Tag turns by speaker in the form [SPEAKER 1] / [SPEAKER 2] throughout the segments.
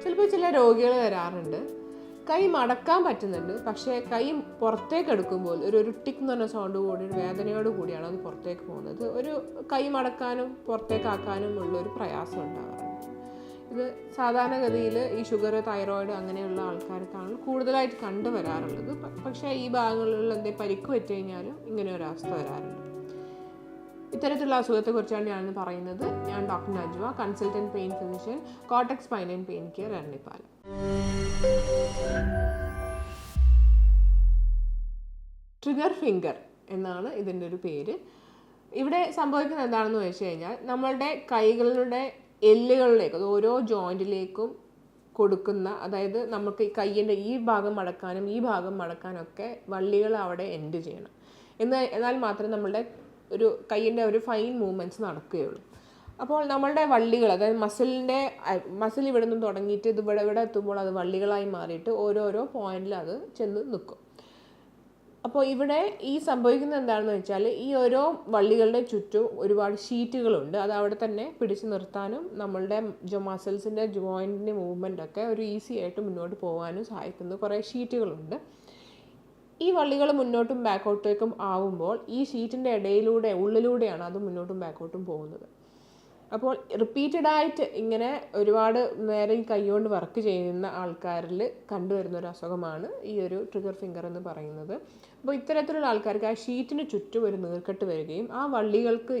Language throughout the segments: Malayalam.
[SPEAKER 1] ചിലപ്പോൾ ചില രോഗികൾ വരാറുണ്ട്. കൈ മടക്കാൻ പറ്റുന്നുണ്ട്. പക്ഷേ കൈ പുറത്തേക്ക് എടുക്കുമ്പോൾ ഒരു ഒരു ടിക്ക് എന്ന് പറഞ്ഞ സൗണ്ട് കൂടി ഒരു വേദനയോട് കൂടിയാണ് അത് പുറത്തേക്ക് പോകുന്നത്. ഒരു കൈ മടക്കാനും പുറത്തേക്കാക്കാനും ഉള്ള ഒരു പ്രയാസം ഉണ്ടാകാറുണ്ട്. ഇത് സാധാരണഗതിയിൽ ഈ ഷുഗർ തൈറോയിഡ് അങ്ങനെയുള്ള ആൾക്കാർക്കാണ് കൂടുതലായിട്ട് കണ്ടുവരാറുള്ളത്. പക്ഷേ ഈ ഭാഗങ്ങളിൽ എന്തെങ്കിലും പരിക്ക് പറ്റി കഴിഞ്ഞാലും ഇങ്ങനെ ഒരു അവസ്ഥ വരാറുണ്ട്. ഇത്തരത്തിലുള്ള അസുഖത്തെക്കുറിച്ചാണ് ഞാൻ പറയുന്നത്. ഞാൻ doctor Najwa consultant pain physician Cortex pain and pain care Eranippalam trigger finger എന്നാണ് ഇതിന്റെ ഒരു പേര്. ഇവിടെ സംഭവിക്കുന്നത് എന്താണെന്ന് വെച്ച് കഴിഞ്ഞാൽ നമ്മളുടെ കൈകളുടെ എല്ലുകളിലേക്ക് അത് ഓരോ ജോയിന്റിലേക്കും കൊടുക്കുന്ന അതായത് നമുക്ക് ഈ കയ്യിന്റെ ഈ ഭാഗം മടക്കാനും ഈ ഭാഗം മടക്കാനൊക്കെ വള്ളികൾ അവിടെ എൻഡ് ചെയ്യണം. എന്ന് എന്നാൽ മാത്രമേ നമ്മളുടെ ഒരു കയ്യിന്റെ ഒരു ഫൈൻ മൂവ്മെന്റ്സ് നടക്കുകയുള്ളൂ. അപ്പോൾ നമ്മളുടെ വള്ളികൾ അതായത് മസിലിന്റെ മസിൽ ഇവിടെ നിന്ന് തുടങ്ങിയിട്ട് ഇത് ഇവിടെ ഇവിടെ എത്തുമ്പോൾ അത് വള്ളികളായി മാറിയിട്ട് ഓരോരോ പോയിന്റിൽ അത് ചെന്ന് നിൽക്കും. അപ്പോൾ ഇവിടെ ഈ സംഭവിക്കുന്നത് എന്താണെന്ന് വെച്ചാൽ ഈ ഓരോ വള്ളികളുടെ ചുറ്റും ഒരുപാട് ഷീറ്റുകളുണ്ട് അത് അവിടെ തന്നെ പിടിച്ചു നിർത്താനും നമ്മളുടെ ജോ മസിൽസിന്റെ ജോയിന്റിന്റെ മൂവ്മെന്റ് ഒക്കെ ഒരു ഈസി ആയിട്ട് മുന്നോട്ട് പോകാനും സഹായിക്കുന്ന. കുറേ ഷീറ്റുകളുണ്ട് ഈ വള്ളികൾ മുന്നോട്ടും ബാക്കോട്ടേക്കും ആവുമ്പോൾ ഈ ഷീറ്റിന്റെ ഇടയിലൂടെ ഉള്ളിലൂടെയാണ് അത് മുന്നോട്ടും ബാക്കോട്ടും പോകുന്നത്. അപ്പോൾ റിപ്പീറ്റഡ് ആയിട്ട് ഇങ്ങനെ ഒരുപാട് നേരം ഈ കൈകൊണ്ട് വർക്ക് ചെയ്യുന്ന ആൾക്കാരിൽ കണ്ടുവരുന്ന ഒരു അസുഖമാണ് ഈ ഒരു ട്രിഗർ ഫിംഗർ എന്ന് പറയുന്നത്. അപ്പോൾ ഇത്തരത്തിലുള്ള ആൾക്കാർക്ക് ആ ഷീറ്റിന് ചുറ്റും ഒരു നീർക്കെട്ട് വരികയും ആ വള്ളികൾക്ക്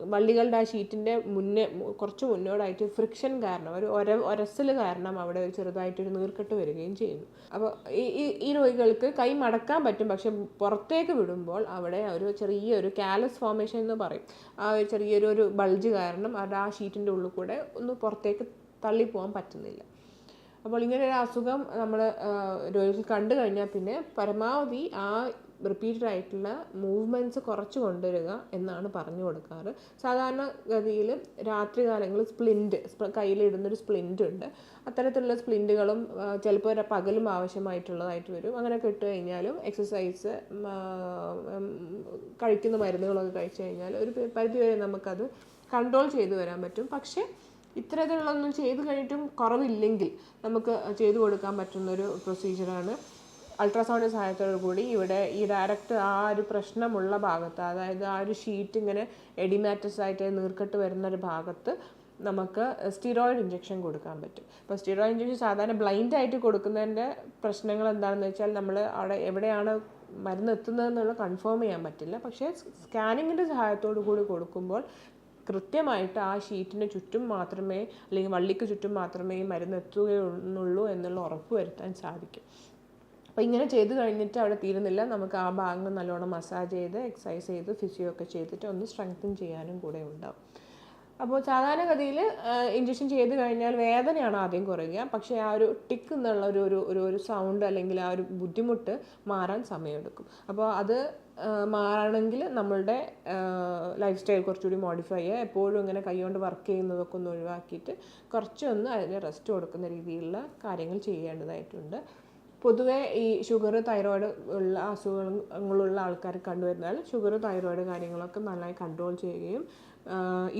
[SPEAKER 1] വള്ളികളുടെ ആ ഷീറ്റിന്റെ മുന്നേ കുറച്ച് മുന്നോടായിട്ട് ഫ്രിക്ഷൻ കാരണം ഒരു ഒര ഒരസൽ കാരണം അവിടെ ഒരു ചെറുതായിട്ടൊരു നീർക്കെട്ട് വരികയും ചെയ്യുന്നു. അപ്പോൾ ഈ ഈ- രോഗികൾക്ക് കൈ മടക്കാൻ പറ്റും പക്ഷെ പുറത്തേക്ക് വിടുമ്പോൾ അവിടെ ഒരു ചെറിയൊരു കാലസ് ഫോമേഷൻ എന്ന് പറയും. ആ ഒരു ചെറിയൊരു ഒരു ബൾജ് കാരണം അവിടെ ആ ഷീറ്റിന്റെ ഉള്ളിൽ കൂടെ ഒന്ന് പുറത്തേക്ക് തള്ളിപ്പോകാൻ പറ്റുന്നില്ല. അപ്പോൾ ഇങ്ങനെ ഒരു അസുഖം നമ്മൾ രോഗികൾ കണ്ടു കഴിഞ്ഞാൽ പിന്നെ പരമാവധി ആ റിപ്പീറ്റഡ് ആയിട്ടുള്ള മൂവ്മെന്റ്സ് കുറച്ച് കൊണ്ടുവരിക എന്നാണ് പറഞ്ഞു കൊടുക്കാറ്. സാധാരണ ഗതിയിൽ രാത്രി കാലങ്ങളിൽ സ്പ്ലിന്റ് കയ്യിലിടുന്നൊരു സ്പ്ലിന്റ് ഉണ്ട്. അത്തരത്തിലുള്ള സ്പ്ലിന്റുകളും ചിലപ്പോൾ പകലും ആവശ്യമായിട്ടുള്ളതായിട്ട് വരും. അങ്ങനെ ഇട്ട് കഴിഞ്ഞാലും എക്സസൈസ് കഴിക്കുന്ന മരുന്നുകളൊക്കെ കഴിച്ചു കഴിഞ്ഞാൽ ഒരു പരിധി വരെ നമുക്കത് കൺട്രോൾ ചെയ്തു വരാൻ പറ്റും. പക്ഷേ ഇത്തരത്തിലുള്ളൊന്നും ചെയ്തു കഴിഞ്ഞിട്ടും കുറവില്ലെങ്കിൽ നമുക്ക് ചെയ്തു കൊടുക്കാൻ പറ്റുന്നൊരു പ്രൊസീജിയറാണ് അൾട്രാസൗണ്ട് സഹായത്തോടു കൂടി ഇവിടെ ഈ ഡയറക്റ്റ് ആ ഒരു പ്രശ്നമുള്ള ഭാഗത്ത് അതായത് ആ ഒരു ഷീറ്റ് ഇങ്ങനെ എഡിമാറ്റസ് ആയിട്ട് നീർക്കെട്ട് വരുന്ന ഒരു ഭാഗത്ത് നമുക്ക് സ്റ്റിറോയിഡ് ഇഞ്ചെക്ഷൻ കൊടുക്കാൻ പറ്റും. അപ്പോൾ സ്റ്റിറോയിഡ് ഇഞ്ചെക്ഷൻ സാധാരണ ബ്ലൈൻഡ് ആയിട്ട് കൊടുക്കുന്നതിന്റെ പ്രശ്നങ്ങൾ എന്താണെന്ന് വെച്ചാൽ നമ്മൾ അവിടെ എവിടെയാണ് മരുന്ന് എത്തുന്നതെന്നുള്ള കൺഫേം ചെയ്യാൻ പറ്റില്ല. പക്ഷേ സ്കാനിങ്ങിന്റെ സഹായത്തോടു കൂടി കൊടുക്കുമ്പോൾ കൃത്യമായിട്ട് ആ ഷീറ്റിന് ചുറ്റും മാത്രമേ അല്ലെങ്കിൽ വള്ളിക്ക് ചുറ്റും മാത്രമേ മരുന്ന് എത്തുകയുള്ളൂ എന്നുള്ള ഉറപ്പ് വരുത്താൻ സാധിക്കും. അപ്പോൾ ഇങ്ങനെ ചെയ്ത് കഴിഞ്ഞിട്ട് അവിടെ തീരുന്നില്ല. നമുക്ക് ആ ഭാഗങ്ങൾ നല്ലോണം മസാജ് ചെയ്ത് എക്സസൈസ് ചെയ്ത് ഫിസിയോ ഒക്കെ ചെയ്തിട്ട് ഒന്ന് സ്ട്രെങ്തൻ ചെയ്യാനും കൂടെ ഉണ്ടാവും. അപ്പോൾ സാധാരണഗതിയിൽ ഇഞ്ചക്ഷൻ ചെയ്ത് കഴിഞ്ഞാൽ വേദനയാണ് ആദ്യം കുറയുക. പക്ഷേ ആ ഒരു ടിക്ക് എന്നുള്ള ഒരു ഒരു ഒരു സൗണ്ട് അല്ലെങ്കിൽ ആ ഒരു ബുദ്ധിമുട്ട് മാറാൻ സമയമെടുക്കും. അപ്പോൾ അത് മാറണമെങ്കിൽ നമ്മളുടെ ലൈഫ് സ്റ്റൈൽ കുറച്ചുകൂടി മോഡിഫൈ ചെയ്യുക. എപ്പോഴും ഇങ്ങനെ കൈകൊണ്ട് വർക്ക് ചെയ്യുന്നതൊക്കെ ഒന്ന് ഒഴിവാക്കിയിട്ട് കുറച്ചൊന്ന് അതിന് റെസ്റ്റ് കൊടുക്കുന്ന രീതിയിലുള്ള കാര്യങ്ങൾ ചെയ്യേണ്ടതായിട്ടുണ്ട്. പൊതുവേ ഈ ഷുഗർ തൈറോയിഡ് ഉള്ള അസുഖങ്ങളുള്ള ആൾക്കാർ കണ്ടുവരുന്നാൽ ഷുഗർ തൈറോയിഡ് കാര്യങ്ങളൊക്കെ നന്നായി കൺട്രോൾ ചെയ്യുകയും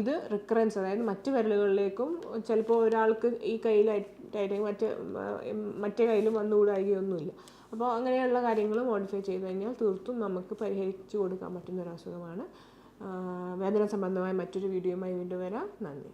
[SPEAKER 1] ഇത് റിക്കറൻസ് അതായത് മറ്റ് വിരലുകളിലേക്കും ചിലപ്പോൾ ഒരാൾക്ക് ഈ കയ്യിലായിട്ട് മറ്റ് മറ്റേ കയ്യിലും വന്നുകൂടായികയൊന്നുമില്ല അപ്പോൾ അങ്ങനെയുള്ള കാര്യങ്ങൾ മോഡിഫൈ ചെയ്ത് കഴിഞ്ഞാൽ തീർത്തും നമുക്ക് പരിഹരിച്ചു കൊടുക്കാൻ പറ്റുന്ന ഒരു അസുഖമാണ്. വേദന സംബന്ധമായ മറ്റൊരു വീഡിയോയുമായി വീണ്ടും വരാം. നന്ദി.